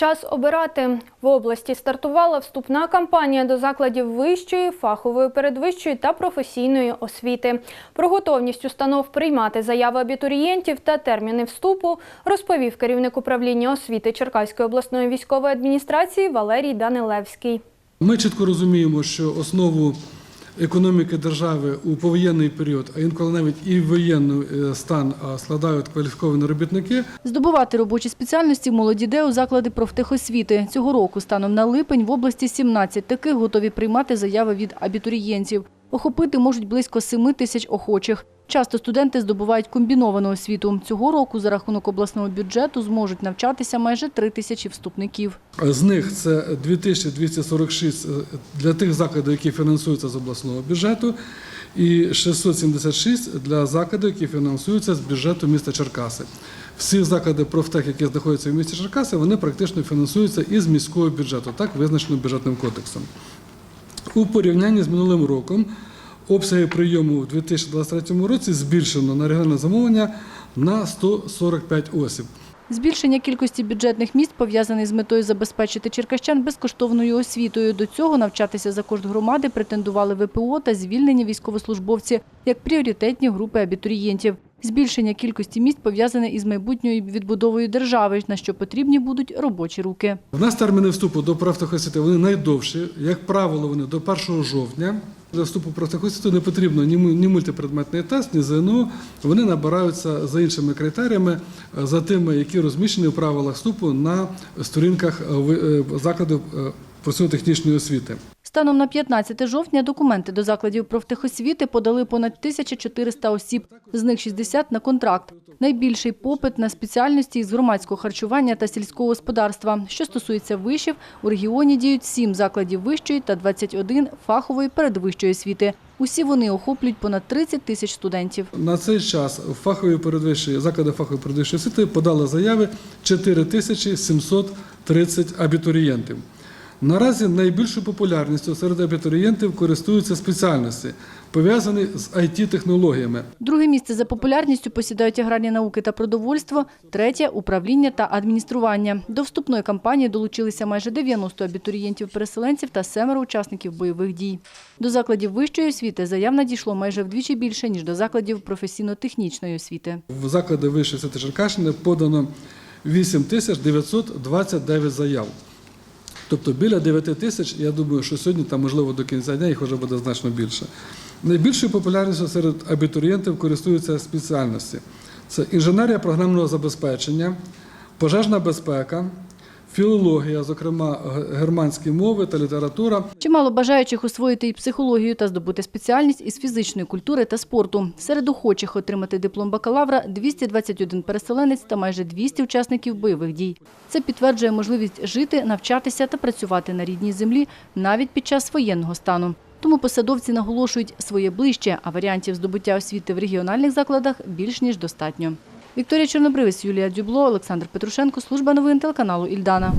Час обирати в області стартувала вступна кампанія до закладів вищої, фахової, передвищої та професійної освіти. Про готовність установ приймати заяви абітурієнтів та терміни вступу розповів керівник управління освіти Черкаської обласної військової адміністрації Валерій Данилевський. Ми чітко розуміємо, що основу економіки держави у повоєнний період, а інколи навіть і воєнний е, стан складають кваліфіковані робітники. Здобувати робочі спеціальності молоді де у заклади профтехосвіти. Цього року станом на липень в області 17 таких готові приймати заяви від абітурієнтів. Охопити можуть близько 7 тисяч охочих. Часто студенти здобувають комбіновану освіту. Цього року за рахунок обласного бюджету зможуть навчатися майже 3 тисячі вступників. З них це 2246 е, для тих закладів, які фінансуються з обласного бюджету, і 676 для закладів, які фінансуються з бюджету міста Черкаси. Всі заклади профтех, які знаходяться в місті Черкаси, вони практично фінансуються із міського бюджету, так визначено бюджетним кодексом. У порівнянні з минулим роком обсяги прийому у 2023 році збільшено на регіональне замовлення на 145 осіб. Збільшення кількості бюджетних місць пов'язане з метою забезпечити черкащан безкоштовною освітою. До цього навчатися за кошт громади претендували ВПО та звільнені військовослужбовці як пріоритетні групи абітурієнтів. Збільшення кількості місць пов'язане із майбутньою відбудовою держави, на що потрібні будуть робочі руки. В нас терміни вступу до профтехосвіти вони найдовші. Як правило, вони до 1 жовтня. Для вступу в профтехосвіту не потрібно ні мультипредметний тест, ні ЗНО. Вони набираються за іншими критеріями, за тими, які розміщені в правилах вступу на сторінках е, е, закладів е, професійно-технічної освіти. Станом на 15 жовтня документи до закладів профтехосвіти подали понад 1400 осіб, з них 60 на контракт. Найбільший попит на спеціальності із громадського харчування та сільського господарства. Що стосується вишів, у регіоні діють 7 закладів вищої та 21 фахової передвищої освіти. Усі вони охоплюють понад 30 тисяч студентів. На цей час фахові передвищої заклади фахової передвищої освіти подали заяви 4730 абітурієнтів. Наразі найбільшою популярністю серед абітурієнтів користуються спеціальності, пов'язані з IT-технологіями. Друге місце за популярністю посідають аграрні науки та продовольство, третє – управління та адміністрування. До вступної кампанії долучилися майже 90 абітурієнтів-переселенців та семеро учасників бойових дій. До закладів вищої освіти заяв надійшло майже вдвічі більше, ніж до закладів професійно-технічної освіти. В заклади вищої освіти Черкащини подано 8929 заяв. Тобто біля 9 тисяч, я думаю, що сьогодні там, можливо, до кінця дня їх вже буде значно більше. Найбільшою популярністю серед абітурієнтів користуються спеціальності. Це інженерія програмного забезпечення, пожежна безпека, філологія, зокрема германські мови та література, Чимало бажаючих освоїти і психологію та здобути спеціальність із фізичної культури та спорту. Серед охочих отримати диплом бакалавра 221 переселенець та майже 200 учасників бойових дій. Це підтверджує можливість жити, навчатися та працювати на рідній землі навіть під час воєнного стану. Тому посадовці наголошують своє ближче, а варіантів здобуття освіти в регіональних закладах більш ніж достатньо. Вікторія Чорнобривець, Юлія Дюбло, Олександр Петрушенко, служба новин телеканалу Ільдана.